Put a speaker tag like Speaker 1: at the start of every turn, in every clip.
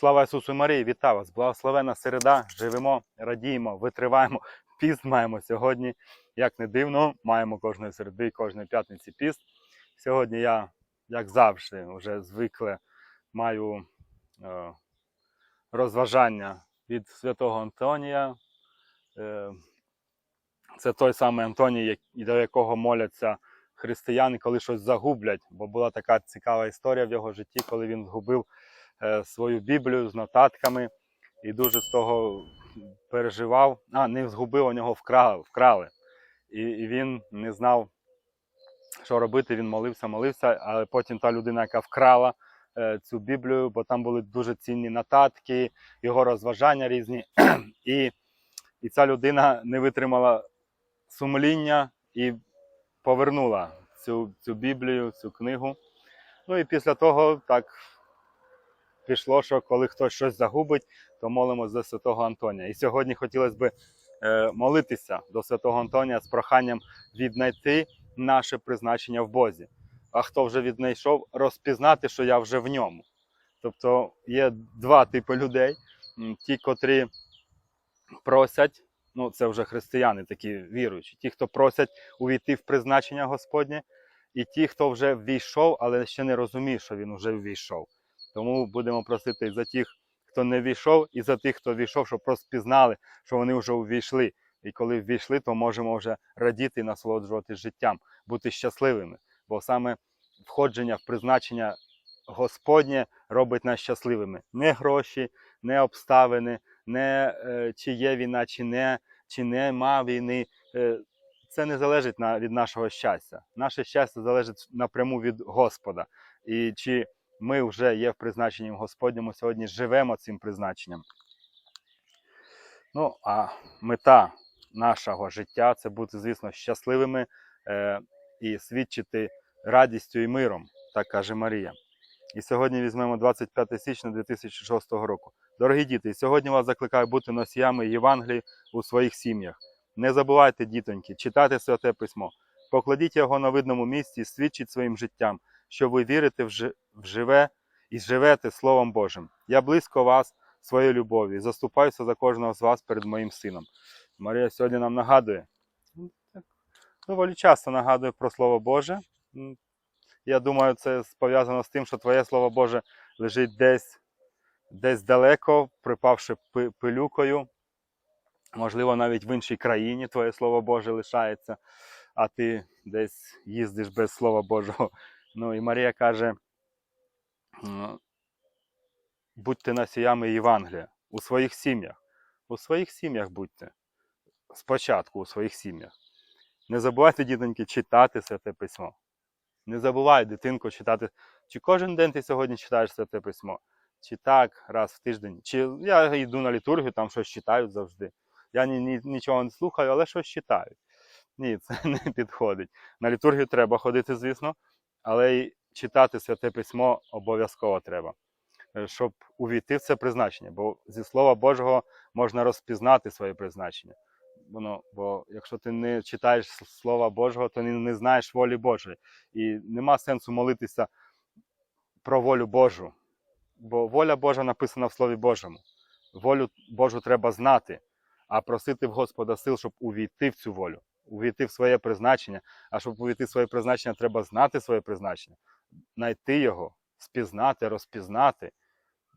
Speaker 1: Слава Ісусу Марії, вітаю вас! Благословена середа, живемо, радіємо, витриваємо. Піст маємо сьогодні. Як не дивно, маємо кожної середи і кожної п'ятниці піст. Сьогодні я, як завжди, вже звикле маю е, розважання від святого Антонія. Е, це той самий Антоній, до якого моляться християни, коли щось загублять. Бо була така цікава історія в його житті, коли він згубив свою Біблію з нотатками і дуже з того переживав. А, не згубив, у нього вкрали. вкрали. І, і він не знав, що робити. Він молився, молився, але потім та людина, яка вкрала е, цю Біблію, бо там були дуже цінні нотатки, його розважання різні. і, і ця людина не витримала сумління і повернула цю, цю Біблію, цю книгу. Ну і після того так пішло, що коли хтось щось загубить, то молимося за святого Антонія. І сьогодні хотілося б е, молитися до святого Антонія з проханням віднайти наше призначення в Бозі. А хто вже віднайшов, розпізнати, що я вже в ньому. Тобто є два типи людей: ті, котрі просять, ну це вже християни, такі віруючі, ті, хто просять увійти в призначення Господнє, і ті, хто вже ввійшов, але ще не розуміє, що він вже ввійшов. Тому будемо просити за тих, хто не ввійшов, і за тих, хто ввійшов, щоб розпізнали, що вони вже увійшли. І коли ввійшли, то можемо вже радіти і життям, бути щасливими. Бо саме входження в призначення Господнє робить нас щасливими. Не гроші, не обставини, не е, чи є війна, чи не, чи нема війни. Е, це не залежить на, від нашого щастя. Наше щастя залежить напряму від Господа. І чи ми вже є в призначенні Господньому сьогодні, живемо цим призначенням. Ну, а мета нашого життя це бути, звісно, щасливими е, і свідчити радістю і миром, так каже Марія. І сьогодні візьмемо 25 січня 2006 року. Дорогі діти, сьогодні вас закликаю бути носіями Євангелії у своїх сім'ях. Не забувайте, дітоньки, читати святе письмо. Покладіть його на видному місці свідчіть своїм життям, що ви вірите в живе і живете Словом Божим. Я близько вас своєю любов'ю заступаюся за кожного з вас перед моїм сином. Марія сьогодні нам нагадує, ну, доволі часто нагадує про Слово Боже. Я думаю, це пов'язано з тим, що Твоє Слово Боже лежить десь, десь далеко, припавши пилюкою. Можливо, навіть в іншій країні Твоє Слово Боже лишається, а ти десь їздиш без Слова Божого. Ну і Марія каже: будьте носіями Євангелія у своїх сім'ях. У своїх сім'ях будьте. Спочатку у своїх сім'ях. Не забувайте, дітоньки, читати святе письмо. Не забувай, дитинку, читати. Чи кожен день ти сьогодні читаєш святе письмо? Чи так, раз в тиждень. Чи я йду на літургію, там щось читають завжди. Я ні, ні, нічого не слухаю, але щось читаю. Ні, це не підходить. На літургію треба ходити, звісно, але й читати святе письмо обов'язково треба, е, щоб увійти в це призначення. Бо зі Слова Божого можна розпізнати своє призначення. Воно, бо якщо ти не читаєш Слова Божого, то не, не знаєш волі Божої. І нема сенсу молитися про волю Божу. Бо воля Божа написана в Слові Божому. Волю Божу треба знати, а просити в Господа сил, щоб увійти в цю волю, увійти в своє призначення. А щоб увійти в своє призначення, треба знати своє призначення, знайти його, спізнати, розпізнати,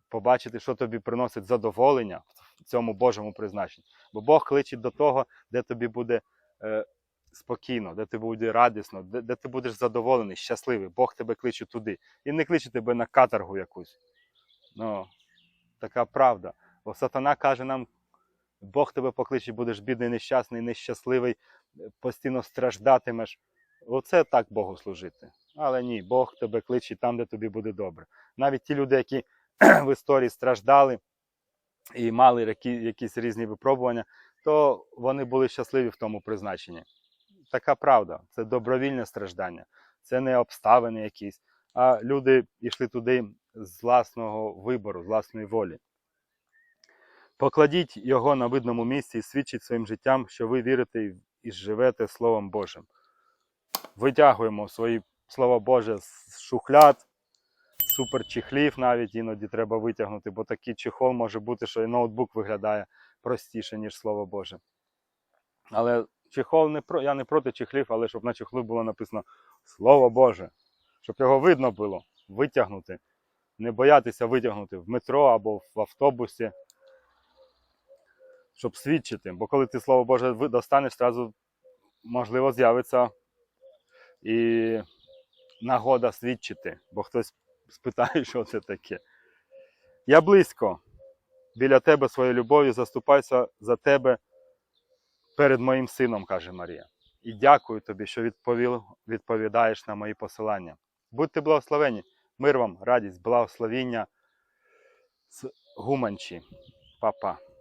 Speaker 1: побачити, що тобі приносить задоволення в цьому Божому призначенні. Бо Бог кличе до того, де тобі буде е, спокійно, де тобі буде радісно, де, де ти будеш задоволений, щасливий. Бог тебе кличе туди. І не кличе тебе на каторгу якусь. Ну, така правда. Бо сатана каже нам, Бог тебе покличе, будеш бідний, нещасний, нещасливий, постійно страждатимеш. Оце так Богу служити. Але ні, Бог тебе кличе там, де тобі буде добре. Навіть ті люди, які в історії страждали і мали які, якісь різні випробування, то вони були щасливі в тому призначенні. Така правда, це добровільне страждання, це не обставини якісь, а люди йшли туди з власного вибору, з власної волі. Покладіть його на видному місці і свідчіть своїм життям, що ви вірите і- живете Словом Божим. Витягуємо свої Слово Боже з шухляд, супер чехлів навіть іноді треба витягнути, бо такий чехол може бути, що і ноутбук виглядає простіше, ніж Слово Боже. Але чехол не про я не проти чехлів, але щоб на чехлі було написано Слово Боже, щоб його видно було витягнути. Не боятися витягнути в метро або в автобусі, щоб свідчити. Бо коли ти Слово Боже достанеш, одразу можливо з'явиться і нагода свідчити, бо хтось спитає, що це таке. Я близько біля тебе своєю любов'ю заступаюся за тебе перед моїм сином, каже Марія. І дякую тобі, що відповів, відповідаєш на мої посилання. Будьте благословені, мир вам, радість, благословіння з гуманчі. Па-па.